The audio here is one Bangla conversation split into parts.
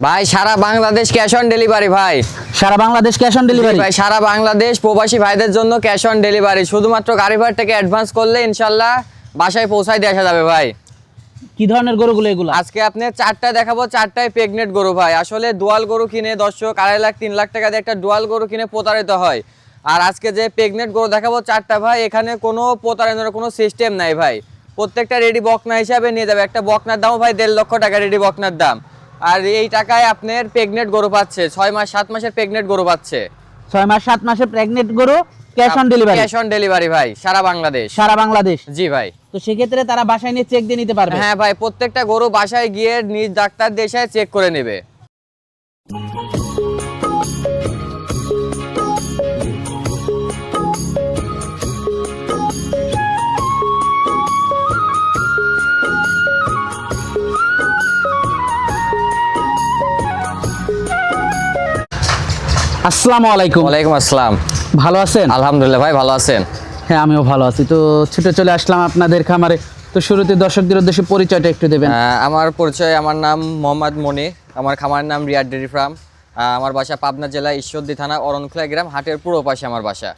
ভাই সারা বাংলাদেশ ক্যাশ অন ডেলিভারি ভাই। সারা বাংলাদেশ ক্যাশ অন ডেলিভারি ভাই সারা বাংলাদেশ প্রবাসী ভাইদের জন্য ক্যাশ অন ডেলিভারি শুধুমাত্র গাড়ি ভাড়া থেকে অ্যাডভান্স করলে ইনশাল্লাহ বাসায় পৌঁছায় আসা যাবে ভাই। কি ধরনের গরুগুলো এগুলো? আজকে আপনি চারটা দেখাবো চারটায় প্রেগনেন্ট গরু ভাই। আসলে ডুয়াল গরু কিনে দর্শক আড়াই লাখ তিন লাখ টাকা দিয়ে একটা ডুয়াল গরু কিনে প্রতারিত হয়। আর আজকে যে প্রেগনেন্ট গরু দেখাবো চারটা ভাই এখানে কোনো প্রতারণার কোনো সিস্টেম নাই ভাই। প্রত্যেকটা রেডি বকনা হিসাবে নিয়ে যাবে। একটা বকনার দামও ভাই দেড় লক্ষ টাকা রেডি বকনার দাম। আর এই টাকায় আপনার প্রেগনেন্ট গরু পাচ্ছে। ছয় মাস সাত মাসের প্রেগনেন্ট গরু পাচ্ছে। ছয় মাস সাত মাসের প্রেগনেন্ট গরু cash on delivery cash on delivery ভাই সারা বাংলাদেশ। সারা বাংলাদেশ। জি ভাই। তো সেক্ষেত্রে তারা বাসায় নিয়ে চেক দিয়ে নিতে পারবে? হ্যাঁ ভাই প্রত্যেকটা গরু বাসায় গিয়ে নিজ ডাক্তার দেশায় চেক করে নেবে। আসসালামু আলাইকুম। ওয়ালাইকুম আসসালাম। ভালো আছেন? আলহামদুলিল্লাহ ভাই ভালো আছেন। হ্যাঁ আমিও ভালো আছি। তো ছুটে চলে আসলাম আপনাদের খামারে। তো শুরুতে দর্শকদের উদ্দেশ্যে পরিচয়টা একটু দেবেন। আমার পরিচয় আমার নাম মোহাম্মদ মনি। আমার খামারের নাম রিয়াদ ডেরি ফার্ম। আমার বাসা পাবনা জেলা ঈশ্বরদী থানা অরণখোলা গ্রাম হাটের পুরো পাশে আমার বাসা।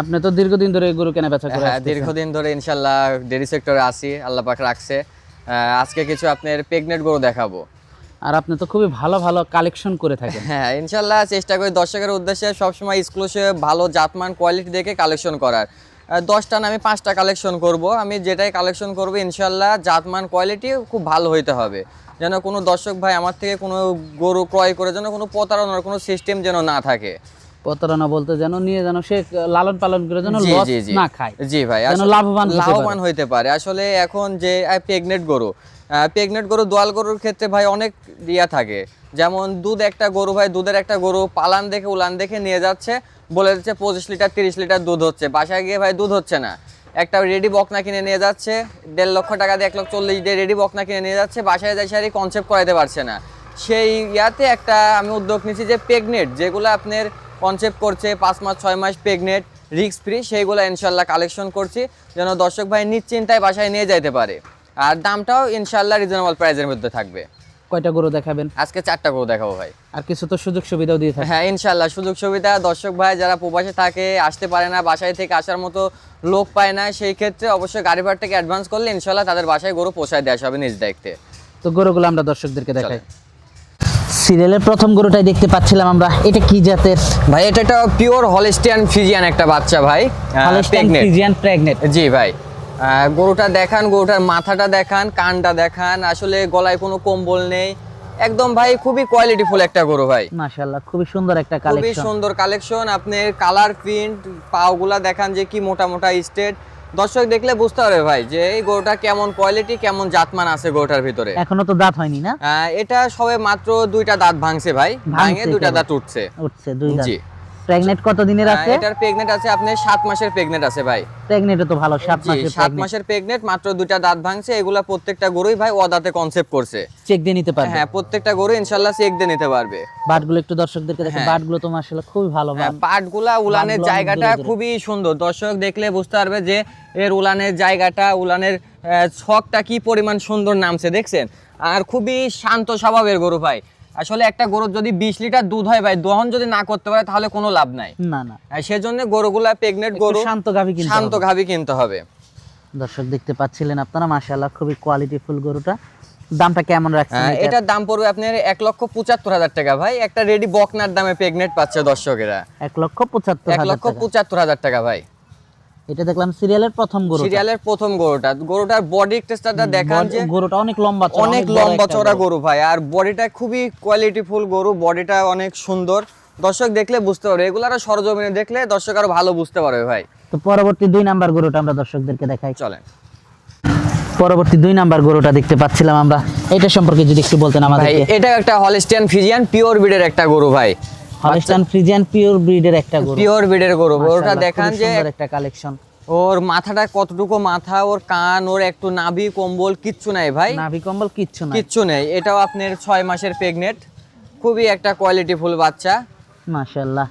আপনি তো দীর্ঘদিন ধরে গরু কেনা বেচা করে হ্যাঁ আসতেছেন। দীর্ঘদিন ধরে ইনশাল্লাহ ডেরি সেক্টরে আছি আল্লাহ পাক রাখছে। আহ, আজকে কিছু আপনার প্রেগনেন্ট গরু দেখাবো। আর আপনি তো খুবই ভালো ভালো কালেকশন করে থাকেন। হ্যাঁ ইনশাল্লাহ চেষ্টা করি দর্শকের উদ্দেশ্যে সবসময় এক্সক্লুসিভ ভালো জাতমান কোয়ালিটি দেখে কালেকশন করার। দশটা না আমি পাঁচটা কালেকশন করব। আমি যেটাই কালেকশন করব ইনশাল্লাহ জাতমান কোয়ালিটি খুব ভালো হইতে হবে। যেন কোনো দর্শক ভাই আমার থেকে কোনো গরু ক্রয় করে যেন কোনো প্রতারণার কোনো সিস্টেম যেন না থাকে। প্রতারণা বলতে যেন নিয়ে যেন সে লালন পালন করে যেন না খায়। জি ভাই লাভবান লাভবান হইতে পারে। আসলে এখন যে প্রেগনেন্ট গরু প্রেগনেন্ট গরু, দোয়াল গরুর ক্ষেত্রে ভাই অনেক ইয়া থাকে। যেমন দুধ একটা গরু ভাই, দুধের একটা গরু পালান দেখে, উলান দেখে নিয়ে যাচ্ছে, বলে দিচ্ছে পঁচিশ লিটার, তিরিশ লিটার দুধ হচ্ছে। বাসায় গিয়ে ভাই দুধ হচ্ছে না। একটা রেডি বকনা কিনে নিয়ে যাচ্ছে, দেড় লক্ষ টাকা দিয়ে, এক লক্ষ চল্লিশ দিয়ে রেডি বকনা কিনে নিয়ে যাচ্ছে, বাসায় যাই সারি কনসেপ্ট করাইতে পারছে না। সেই ইয়াতে একটা আমি উদ্যোগ নিচ্ছি যে প্রেগনেন্ট যেগুলো আপনার কনসেপ্ট করছে, পাঁচ মাস, ছয় মাস প্রেগনেন্ট রিক্স ফ্রি সেইগুলো ইনশাল্লাহ কালেকশন করছি, যেন দর্শক ভাই নিশ্চিন্তায় বাসায় নিয়ে যাইতে পারে। আর দামটাও ইনশাল্লাহ রিজনেবল প্রাইসের মধ্যে থাকবে। কয়টা গরু দেখাবেন? আজকে চারটা গরু দেখাবো ভাই। আর কিছু তো সুযোগ সুবিধাও দিয়ে থাকে। হ্যাঁ ইনশাল্লাহ সুযোগ সুবিধা। দর্শক ভাই যারা প্রবাসে থাকে আসতে পারে না বাসায় থেকে আসার মতো লোক পায় না সেই ক্ষেত্রে অবশ্যই গাড়ি ভাড়া থেকে অ্যাডভান্স করলে ইনশাল্লাহ তাদের বাসায় গরু পৌঁছায় দেওয়া হবে নিজ দায়িত্বে। তো গরুগুলো আমরা দর্শকদেরকে দেখাই। সিরিয়ালের প্রথম গরুটাই দেখতে পাচ্ছিলাম আমরা। এটা কি জাতের? ভাই এটা একটা পিওর হলিস্টিয়ান ফিজিয়ান একটা বাচ্চা ভাই। pregnant। ফিজিয়ান প্রেগনেন্ট জি ভাই। গরুটা দেখান গরুটার মাথাটা দেখান কানটা দেখান। আসলে গলায় কোনো কম্বল নেই। একদম ভাই খুবই কোয়ালিটিফুল একটা গরু ভাই। মাশাআল্লাহ খুবই সুন্দর একটা কালেকশন খুবই সুন্দর কালেকশন আপনি কালার প্রিন্ট পাওগুলা দেখান যে কি মোটা মোটা স্টেট দর্শক দেখলে বুঝতে পারবে ভাই যে এই গরুটা কেমন কোয়ালিটি কেমন জাতমান আছে গরুটার ভিতরে। এখনও তো দাঁত হয়নি না? এটা সবে মাত্র দুইটা দাঁত ভাঙছে ভাই। ভাঙে দুইটা দাঁত উঠছে। উঠছে দুই দাঁত। জি প্রেগনেন্ট কত দিনের আছে? এটার প্রেগনেন্ট আছে আপনি সাত মাসের প্রেগনেন্ট আছে ভাই। প্রেগনেন্ট তো ভালো সাত জি মাসের সাত মাসের প্রেগনেন্ট মাত্র দুইটা দাঁত ভাঙছে এগুলা প্রত্যেকটা গরুই ভাই ও দাঁতে কনসেপ্ট করছে। চেক দিয়ে নিতে পারবে? হ্যাঁ প্রত্যেকটা গরু ইনশাল্লাহ চেক দিয়ে নিতে পারবে। বাটগুলো একটু দর্শকদেরকে দেখে হ্যাঁ। বাটগুলো তো মাশাআল্লাহ খুবই ভালো হ্যাঁ, বাট পাটগুলা উলানের জায়গাটা। খুবই সুন্দর। দর্শক দেখলে বুঝতে পারবে যে এর উলানের জায়গাটা উলানের ছকটা কি পরিমাণ সুন্দর নামছে দেখছেন? আর খুবই শান্ত স্বভাবের গরু ভাই। আসলে একটা গরুর যদি বিশ লিটার দুধ হয় ভাই দহন যদি না করতে পারে তাহলে কোনো লাভ নাই। না না। সেজন্য গরুগুলা প্রেগনেন্ট গরু শান্ত গাভী কিনতে শান্ত। গাভী কিনতে হবে। দর্শক দেখতে পাচ্ছিলেন আপনারা মাশাআল্লাহ খুবই কোয়ালিটিফুল গরুটা। দামটা কেমন রাখছেন এটার? এটার দাম পড়বে আপনার এক লক্ষ পঁচাত্তর হাজার টাকা ভাই। একটা রেডি বকনার দামে প্রেগনেন্ট পাচ্ছে দর্শকেরা। এক লক্ষ পঁচাত্তর এক লক্ষ পঁচাত্তর হাজার টাকা ভাই। এটা দেখলাম সিরিয়ালের প্রথম গরু সিরিয়ালের প্রথম গরুটা। গরুটার বডি টেস্টারটা দেখান যে গরুটা অনেক লম্বা অনেক লম্বা চড়া গরু। ভাই। আর বডিটা খুবই কোয়ালিটিফুল গরু বডিটা অনেক সুন্দর। দর্শক দেখলে বুঝতে পারবে এগুলো আরও সরজমিনে দেখলে দর্শক আরও ভালো বুঝতে পারবে ভাই। তো পরবর্তী দুই নাম্বার গরুটা আমরা দর্শকদেরকে দেখাই। চলেন। পরবর্তী দুই নাম্বার গরুটা দেখতে পাচ্ছিলাম আমরা। এটা সম্পর্কে যদি একটু বলতেন ভাই আমাদেরকে। এটা একটা হলিস্টিয়ান ফিজিয়ান পিওর ব্রিডের একটা গরু ভাই। হলিস্টান ফ্রিজিয়ান পিওর ব্রিডের একটা গরু। পিওর ব্রিডের গরু। মাশাআল্লাহ, দেখান যে একটা কালেকশন ওর মাথাটা কতটুকু মাথা ওর কান ওর একটু নাভি কম্বল কিচ্ছু নাই ভাই। নাভি কম্বল কিচ্ছু না কিচ্ছু নেই। এটাও আপনার ছয় মাসের প্রেগনেন্ট খুবই একটা কোয়ালিটিফুল বাচ্চা। মাশাআল্লাহ।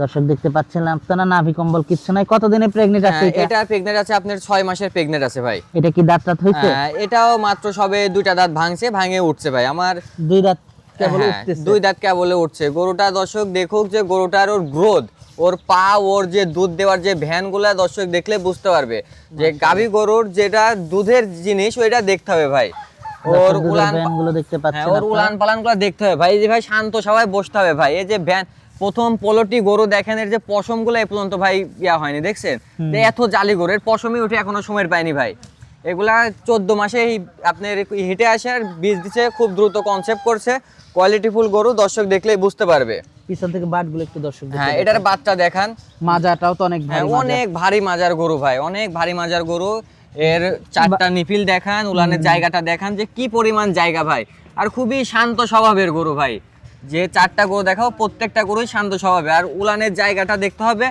দর্শক দেখতে পাচ্ছেন আপনারা নাভি কম্বল কিচ্ছু নাই। কতদিনে প্রেগনেন্ট আছে হ্যাঁ, এটা? এটা প্রেগনেন্ট আছে আপনার ছয় মাসের প্রেগনেন্ট আছে ভাই। এটা কি দাঁত দাঁত হইছে? হ্যাঁ, এটাও মাত্র সবে দুইটা দাঁত ভাঙছে ভাঙে উঠছে ভাই। আমার দুই দাঁত কেবল হ্যাঁ, দুই দাঁত কেবলে উঠছে। গরুটা দর্শক দেখুক যে গরুটার ওর গ্রোথ ওর পা ওর যে দুধ দেওয়ার যে ভ্যানগুলা দর্শক দেখলে বুঝতে পারবে যে গাভী গরুর যেটা দুধের জিনিস ওইটা দেখতে হবে ভাই। ওর উলানগুলো দেখতে হ্যাঁ পাচ্ছেন ওর উলান পালানগুলো দেখতে হবে। ভাই এই যে ভাই শান্ত সবাই বসতে হবে ভাই। এই যে ভ্যান প্রথম পোলোটি গরু দেখেন এর যে পশমগুলো এ পর্যন্ত ভাই ইয়া হয়নি দেখছেন? এত জালি গরু এর পশমই উঠে এখনও সময় পায়নি ভাই। এগুলা চোদ্দ মাসে আপনার হিটে আসে আর বীজ দিচ্ছে খুব দ্রুত কনসেপ্ট করছে। কোয়ালিটিফুল গরু দর্শক দেখলেই বুঝতে পারবে। পিছন থেকে বাটগুলো একটু দর্শক হ্যাঁ এটার বাচ্চা দেখান। মাজাটাও তো অনেক হ্যাঁ ভারী অনেক ভারী মাজার গরু ভাই অনেক ভারী মাজার গরু। এর চারটা নিপিল দেখান উলানের জায়গাটা দেখান যে কি পরিমাণ জায়গা ভাই। আর খুবই শান্ত স্বভাবের গরু ভাই। যে চারটা গরু দেখাও প্রত্যেকটা গরুই শান্ত স্বভাবে। আর উলানের জায়গাটা দেখতে হবে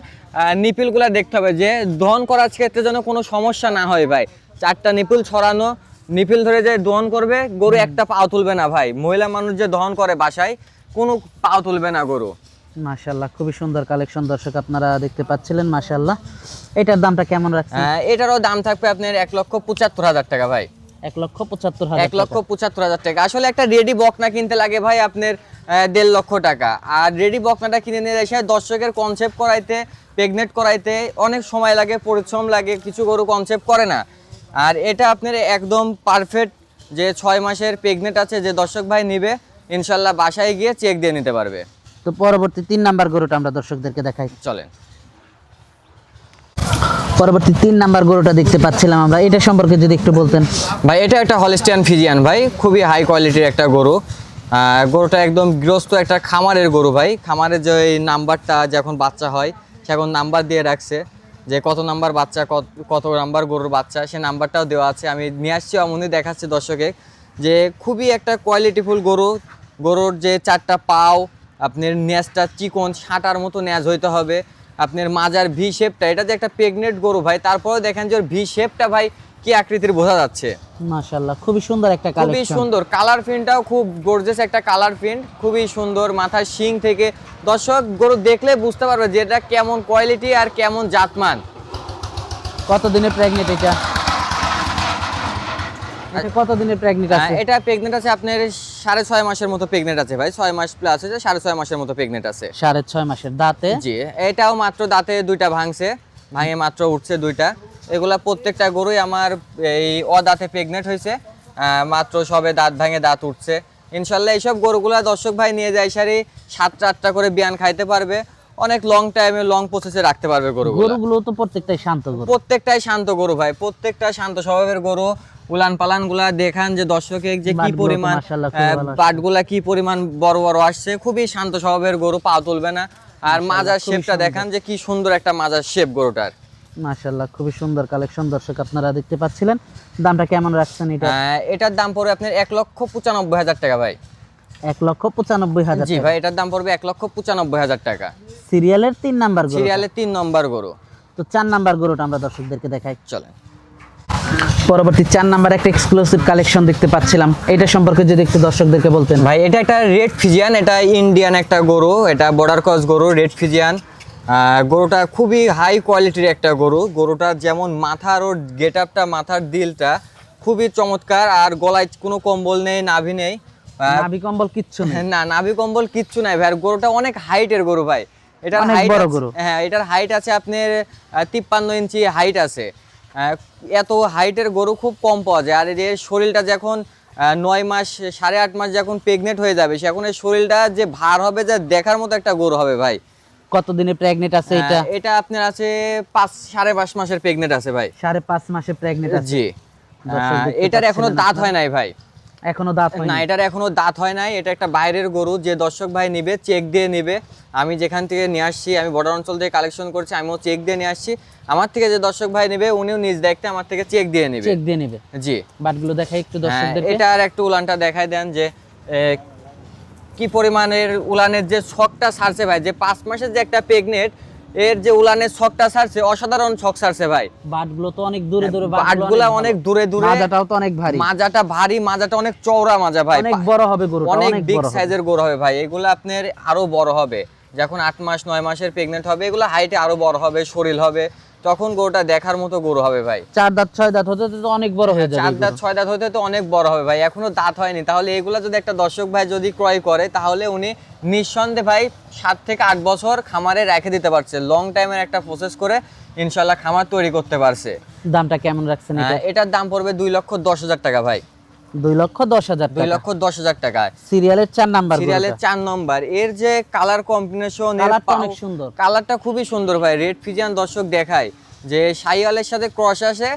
নিপিলগুলা দেখতে হবে যে দহন করার ক্ষেত্রে যেন কোনো সমস্যা না হয় ভাই। চারটা নিপিল ছড়ানো নিপিল ধরে যে দহন করবে গরু একটা পাও তুলবে না ভাই। মহিলা মানুষ যে দহন করে বাসায় কোনো পাও তুলবে না গরু। মাশাআল্লাহ খুবই সুন্দর কালেকশন দর্শক আপনারা দেখতে পাচ্ছিলেন মাশাআল্লাহ। এটার দামটা কেমন রাখছেন? আহ, এটারও দাম থাকবে আপনার এক লক্ষ পঁচাত্তর হাজার টাকা ভাই। এক লক্ষ পঁচাত্তর হাজার এক লক্ষ পঁচাত্তর হাজার টাকা। আসলে একটা রেডি বকনা কিনতে লাগে ভাই আপনার দেড় লক্ষ টাকা। আর রেডি বকনাটা কিনে নিয়ে এসে দর্শকের কনসেপ্ট করাইতে প্রেগনেন্ট করাইতে অনেক সময় লাগে পরিশ্রম লাগে কিছু গরু কনসেপ্ট করে না। আর এটা আপনার একদম পারফেক্ট যে ছয় মাসের প্রেগনেন্ট আছে যে দর্শক ভাই নিবে ইনশাল্লাহ বাসায় গিয়ে চেক দিয়ে নিতে পারবে। তো পরবর্তী তিন নাম্বার গরুটা আমরা দর্শকদেরকে দেখাই। চলেন। পরবর্তী তিন নাম্বার গরুটা দেখতে পাচ্ছিলাম আমরা। এটা সম্পর্কে যদি একটু বলতেন। ভাই এটা একটা হলিস্টিয়ান ফিজিয়ান ভাই খুবই হাই কোয়ালিটির একটা গরু। গরুটা একদম গৃহস্থ একটা খামারের গরু ভাই। খামারের যে এই নাম্বারটা যখন বাচ্চা হয় সেখন নাম্বার দিয়ে রাখছে। যে কত নাম্বার বাচ্চা, কত কত নাম্বার গরুর বাচ্চা, সে নাম্বারটাও দেওয়া আছে। আমি নিয়ে আসছি, অমনি দেখাচ্ছি দর্শকে যে খুবই একটা কোয়ালিটিফুল গরু। গরুর যে চারটা পাও, আপনার ন্যাজটা চিকন, সাঁটার মতো ন্যাজ হইতে হবে। আপনার মাজার ভি শেপটা এটা যে একটা প্রেগনেন্ট গরু ভাই, তারপরেও দেখেন যে ওর ভি শেপটা ভাই কি আকৃতির বোঝা যাচ্ছে? মাশাআল্লাহ খুবই সুন্দর একটা খুবই কালেকশন সুন্দর। কালার প্রিন্টটাও খুব গর্জেস একটা কালার প্রিন্ট খুবই সুন্দর মাথার শিং থেকে। দর্শক গরু দেখলে বুঝতে পারবে যে এটা কেমন কোয়ালিটি আর কেমন জাতমান। কত দিনের প্রেগনেন্ট এটা? এটা কত দিনের প্রেগনেন্ট আছে? এটা প্রেগনেন্ট আছে আপনার সাড়ে ছয় মাসের মতো প্রেগনেন্ট আছে ভাই। ছয় মাস প্লাস আছে সাড়ে ছয় মাসের মতো প্রেগনেন্ট আছে। সাড়ে ছয় মাসের দাঁতে? জি এটাও মাত্র দাঁতে দুইটা ভাঙছে। ভাঙে মাত্র উঠছে দুইটা। এগুলা প্রত্যেকটা গরুই আমার এই অদাঁতে প্রেগনেন্ট হয়েছে মাত্র সবে দাঁত ভাঙে দাঁত উঠছে। ইনশাল্লাহ এইসব গরুগুলা দর্শক ভাই নিয়ে যায় সারি সাতটা আটটা করে বিয়ান খাইতে পারবে। অনেক লং টাইমে লং প্রসেসে রাখতে পারবে গরুগুলো। গরুগুলো তো প্রত্যেকটাই শান্ত গরু। প্রত্যেকটাই শান্ত গরু ভাই প্রত্যেকটা শান্ত স্বভাবের গরু। উলান পালানগুলা দেখান যে দর্শকের যে কি পরিমাণ। বাটগুলা কি পরিমাণ বড় বড় আসছে খুবই শান্ত স্বভাবের গরু পা তুলবে না। আর মাজার শেপটা দেখান যে কি সুন্দর একটা মাজার শেপ গরুটার। মাশাআল্লাহ খুবই সুন্দর কালেকশন দর্শক আপনারা দেখতে পাচ্ছিলেন। দামটা কেমন রাখছেন এটা? এটার দাম পড়বে আপনার এক লক্ষ পঁচানব্বই হাজার টাকা ভাই। এক লক্ষ পঁচানব্বই হাজার জি ভাই এটার দাম পড়বে এক লক্ষ পঁচানব্বই হাজার টাকা। সিরিয়ালের তিন নাম্বার গরু সিরিয়ালে তিন নম্বর গরু। তো চার নাম্বার গরুটা আমরা দর্শকদেরকে দেখাই। চলেন। পরবর্তী চার নাম্বার একটা এক্সক্লুসিভ কালেকশন দেখতে পাচ্ছিলাম। এটা সম্পর্কে যদি একটু দর্শকদেরকে বলতেন। ভাই এটা একটা রেড ফিজিয়ান এটা ইন্ডিয়ান একটা গরু এটা বর্ডার ক্রস গরু রেড ফিজিয়ান। গরুটা খুবই হাই কোয়ালিটির একটা গরু। গরুটার যেমন মাথার ওর গেট আপটা মাথার দিলটা খুবই চমৎকার। আর গলায় কোনো কম্বল নেই নাভি নেই। নাভি কম্বল কিচ্ছু নেই। না নাভি কম্বল কিচ্ছু নাই ভাই। আর গরুটা অনেক হাইটের গরু ভাই। এটার হাইট গরু। হ্যাঁ এটার হাইট আছে আপনার তিপ্পান্ন ইঞ্চি হাইট আছে। এত হাইটের গরু খুব কম পাওয়া যায়। আর এর শরীরটা যখন নয় মাস সাড়ে আট মাস যখন প্রেগনেন্ট হয়ে যাবে সেখন এই শরীরটা যে ভার হবে যে দেখার মতো একটা গরু হবে ভাই। প্রেগনেন্ট আছে এটা? এটা আপনার আছে পাঁচ সাড়ে পাঁচ মাসের প্রেগনেন্ট আছে ভাই। সাড়ে পাঁচ মাসে প্রেগনেন্ট আছে। জি। দেখতে এটার এখনও দাঁত হয় নাই ভাই। এখনও দাঁত না এটার এখনও দাঁত হয় নাই। এটা একটা বাইরের গরু যে দর্শক ভাই নিবে চেক দিয়ে নিবে। আমি যেখান থেকে নিয়ে আসছি আমি বর্ডার অঞ্চল থেকে কালেকশন করছি আমিও চেক দিয়ে নিয়ে আসছি। আমার থেকে যে দর্শক ভাই নেবে উনিও নিজ দেখতে আমার থেকে চেক দিয়ে নেবে। চেক দিয়ে নেবে। জি। বাটগুলো দেখাই একটু হ্যাঁ, দর্শকদেরকে। এটা আর একটু উলানটা দেখাই দেন যে কি পরিমাণের উলানের যে ছকটা ছাড়ছে ভাই যে পাঁচ মাসের যে একটা প্রেগনেন্ট এর যে উলানের ছকটা ছাড়ছে অসাধারণ ছক ছাড়ছে ভাই। বাটগুলো তো অনেক দূরে দূরে বাটগুলা অনেক দূরে দূরে মাজাটাও তো অনেক ভারী। মাজাটা ভারী মাজাটা অনেক চওড়া মাজা ভাই। অনেক বড় হবে অনেক অনেক বিগ সাইজের গরু হবে ভাই এগুলো আপনার আরও বড় হবে। যখন আট মাস নয় মাসের প্রেগনেন্ট হবে এগুলো হাইটে আরও বড় হবে শরীর হবে। তখন গরুটা দেখার মতো গরু হবে ভাই। চার দাঁত ছয় দাঁত হতে তো অনেক বড় হয়ে যাবে চার দাঁত ছয় দাঁত হতে তো অনেক বড় হবে ভাই এখনও দাঁত হয়নি। তাহলে এগুলা যদি একটা দর্শক ভাই যদি ক্রয় করে তাহলে উনি নিঃসন্দেহে ভাই সাত থেকে আট বছর খামারে রেখে দিতে পারছে। লং টাইমের একটা প্রসেস করে ইনশাল্লাহ খামার তৈরি করতে পারছে। দামটা কেমন রাখছেন এটা? এটার দাম পড়বে দুই লক্ষ দশ হাজার টাকা ভাই। দুই লক্ষ দশ হাজার দুই লক্ষ দশ হাজার টাকা। সিরিয়ালের চার নাম্বার সিরিয়ালের চার নম্বর। এর যে কালার কম্বিনেশন কালারটা অনেক সুন্দর। কালারটা খুবই সুন্দর ভাই রেড ফিজিয়ান দর্শক দেখায়। যে সাইওয়ালের সাথে ক্রস আসে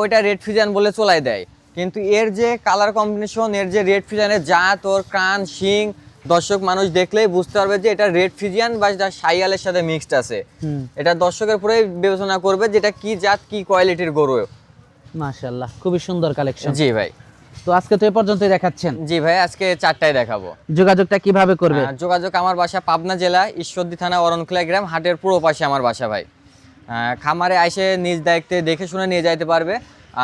ওইটা রেড ফিজিয়ান বলে চলাই দেয়। কিন্তু এর যে কালার কম্বিনেশন এর যে রেড ফিজিয়ানের জাত ওর কান শিং দর্শক মানুষ দেখলেই বুঝতে পারবে যে এটা রেড ফিজিয়ান বা এটা সাইয়ালের সাথে মিক্সড আছে। এটা দর্শকের পুরো বিবেচনা করবে যেটা কি জাত কি কোয়ালিটির গরু। মাশাআল্লাহ খুবই সুন্দর কালেকশন জি ভাই। তো আজকে তো এ পর্যন্তই দেখাচ্ছেন। জি ভাই আজকে চারটায় দেখাবো। যোগাযোগটা কীভাবে করবে? আহ, যোগাযোগ আমার বাসা পাবনা জেলা ঈশ্বরদী থানা অরণখোলা গ্রাম হাটের পুরো পাশে আমার বাসা ভাই। খামারে এসে নিজ দায়িত্বে দেখে শুনে নিয়ে যাইতে পারবে।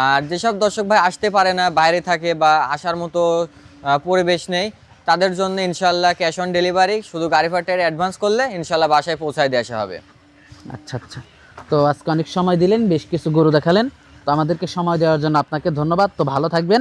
আর যেসব দর্শক ভাই আসতে পারে না বাইরে থাকে বা আসার মতো পরিবেশ নেই তাদের জন্য ইনশাল্লাহ ক্যাশ অন ডেলিভারি শুধু গাড়ি ফাটার অ্যাডভান্স করলে ইনশাল্লাহ বাসায় পৌঁছায় দিয়ে আসা হবে। আচ্ছা আচ্ছা। তো আজকে অনেক সময় দিলেন বেশ কিছু গরু দেখালেন। তো আমাদেরকে সময় দেওয়ার জন্য আপনাকে ধন্যবাদ। তো ভালো থাকবেন।